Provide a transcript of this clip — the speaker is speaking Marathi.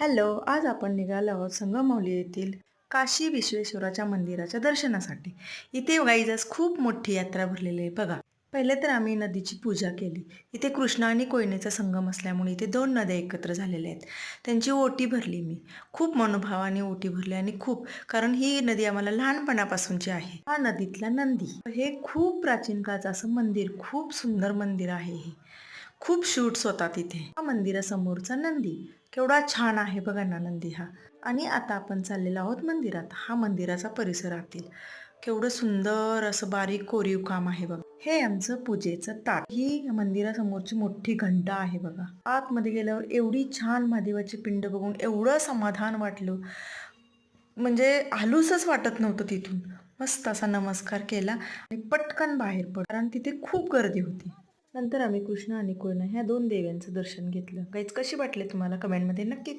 हॅलो आज आपण निघालो आहोत संगमौली येथील काशी विश्वेश्वराच्या मंदिराच्या दर्शनासाठी. इथे गाईज खूप मोठी यात्रा भरलेली आहे. बघा पहिले तर आम्ही नदीची पूजा केली. इथे कृष्णा आणि कोयनेचा संगम असल्यामुळे इथे दोन नद्या एकत्र झालेल्या आहेत. त्यांची ओटी भरली मी. खूप मनोभावाने ओटी भरली आणि खूप कारण ही नदी आम्हाला लहानपणापासूनची आहे. हा नदीतला नंदी. हे खूप प्राचीन काळचं असं मंदिर खूप सुंदर मंदिर आहे हे. खूप शूट्स होतात इथे. हा मंदिरासमोरचा नंदी. केवढा छान आहे बघा ना नंदी हा. आणि आता आपण चाललेलो आहोत मंदिरात. हा मंदिराचा परिसरातील केवढं सुंदर असं बारीक कोरीव काम आहे बघा. हे आमचं पूजेचं ताट. ही मंदिरासमोरची मोठी घंटा आहे बघा. आतमध्ये गेल्यावर एवढी छान महादेवाची पिंड बघून एवढं समाधान वाटलं. म्हणजे आलूसच वाटत नव्हतं तिथून. मस्त असा नमस्कार केला आणि पटकन बाहेर पड. कारण तिथे खूप गर्दी होती. नंतर आम्ही कृष्ण आणि कोयना ह्या दोन देव्यांचं दर्शन घेतलं. काहीच कशी वाटले तुम्हाला कमेंटमध्ये नक्की कळवा.